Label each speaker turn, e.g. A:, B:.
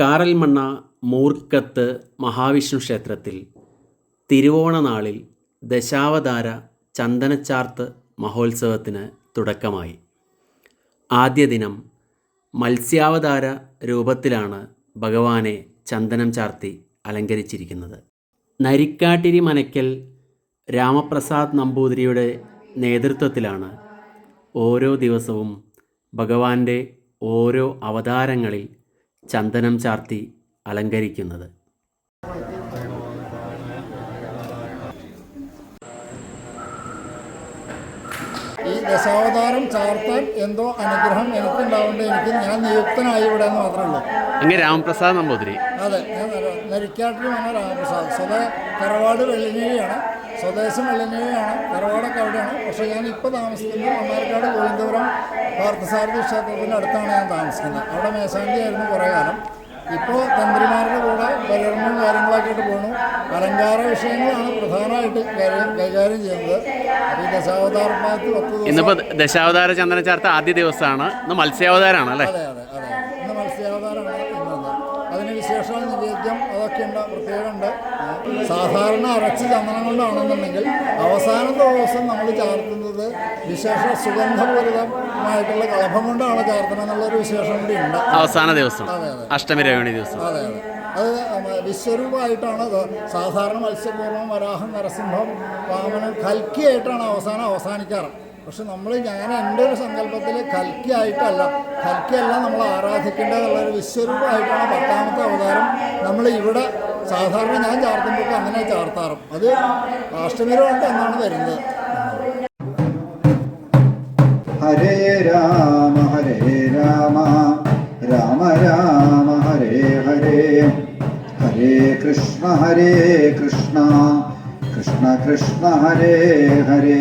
A: കാറൽമണ്ണ മൂർക്കത്ത് മഹാവിഷ്ണു ക്ഷേത്രത്തിൽ തിരുവോണനാളിൽ ദശാവതാര ചന്ദനച്ചാർത്ത് മഹോത്സവത്തിന് തുടക്കമായി. ആദ്യ ദിനം മത്സ്യാവതാര രൂപത്തിലാണ് ഭഗവാനെ ചന്ദനം ചാർത്തി അലങ്കരിച്ചിരിക്കുന്നത്. നരിക്കാട്ടിരി മനയ്ക്കൽ രാമപ്രസാദ് നമ്പൂതിരിയുടെ നേതൃത്വത്തിലാണ് ഓരോ ദിവസവും ഭഗവാന്റെ ഓരോ അവതാരങ്ങളിൽ ചന്ദനം ചാർത്തി അലങ്കരിക്കുന്നത്.
B: ഈ ദശാവതാരം ചാർത്താൻ എന്തോ അനുഗ്രഹം എനിക്കുണ്ടാവേണ്ട? എനിക്ക് ഞാൻ നിയുക്തനായി ഇവിടെ എന്ന് മാത്രമേ ഉള്ളൂ.
A: അങ്ങനെ രാമപ്രസാദ് നമ്പൂതിരി.
B: അതെ ഞാൻ നര- നരിക്കാട്ടിൽ വന്ന രാമപ്രസാദ്. സ്വതേ കറവാട് വെള്ളിനേഴിയാണ്. സ്വദേശം വെള്ളിനേഴിയാണ് കറവാടൊക്കെ അവിടെയാണ്. പക്ഷേ ഞാൻ ഇപ്പോൾ താമസിക്കുന്നത് മണ്ണാർക്കാട് ഗോവിന്ദപുരം പാർത്ഥസാരഥി ക്ഷേത്രത്തിന്റെ അടുത്താണ് ഞാൻ താമസിക്കുന്നത്. അവിടെ മേശാന്തി ആയിരുന്നു കുറേ കാലം. ഇപ്പോൾ തന്ത്രിമാരുടെ കൂടെ പരികർമ്മവും കാര്യങ്ങളൊക്കെ ആയിട്ട് പോകണു അലങ്കാര വിഷയങ്ങളാണ് പ്രധാനമായിട്ട് കാര്യം കൈകാര്യം ചെയ്യുന്നത്. അപ്പോൾ ഈ പത്ത് ദിവസം
A: ഇന്നിപ്പോൾ ദശാവതാര ചന്ദന ചേർത്ത ആദ്യ ദിവസമാണ്. ഇന്ന് മത്സ്യാവതാരമാണ് അല്ലേ?
B: അതെ അതെ അതെ. ഇന്ന് മത്സ്യാവതാരമാണ്. അതിന് വിശേഷ നിവേദ്യം അതൊക്കെ ഉണ്ട് പ്രത്യേകമുണ്ട് സാധാരണ അരച്ച് ചന്ദനം കൊണ്ടാണെന്നുണ്ടെങ്കിൽ അവസാന ദിവസം നമ്മൾ ചാർത്തുന്നത് വിശേഷ സുഗന്ധപൂരിതമായിട്ടുള്ള കളഭം കൊണ്ടാണ് ചാർത്തണം എന്നുള്ളൊരു വിശേഷം കൂടി ഉണ്ട്.
A: അവസാന ദിവസം. അഷ്ടമി രവണി ദിവസം.
B: അതെ അതെ. അത് വിശ്വരൂപമായിട്ടാണ് സാധാരണ മത്സ്യപൂർവം വരാഹം നരസിംഹം വാമനം കൽക്കിയായിട്ടാണ് അവസാനം അവസാനിക്കാറ്. പക്ഷെ നമ്മൾ ഞാൻ എന്റെ ഒരു സങ്കല്പത്തിൽ കൽക്കി ആയിട്ടല്ല കൽക്കിയല്ല നമ്മൾ ആരാധിക്കേണ്ടതുള്ള ഒരു വിശ്വരൂപമായിട്ടാണ് പത്താമത്തെ അവതാരം നമ്മൾ ഇവിടെ സാധാരണ ഞാൻ ചാർത്തുമ്പോൾ അങ്ങനെ ചാർത്താറും. അത് അഷ്ടമിരോണ്ട് എന്നാണ് വരുന്നത്.
C: ഹരേ രാമ ഹരേ രാമ രാമ രാമ ഹരേ ഹരേ. ഹരേ കൃഷ്ണ ഹരേ കൃഷ്ണ കൃഷ്ണ കൃഷ്ണ ഹരേ ഹരേ.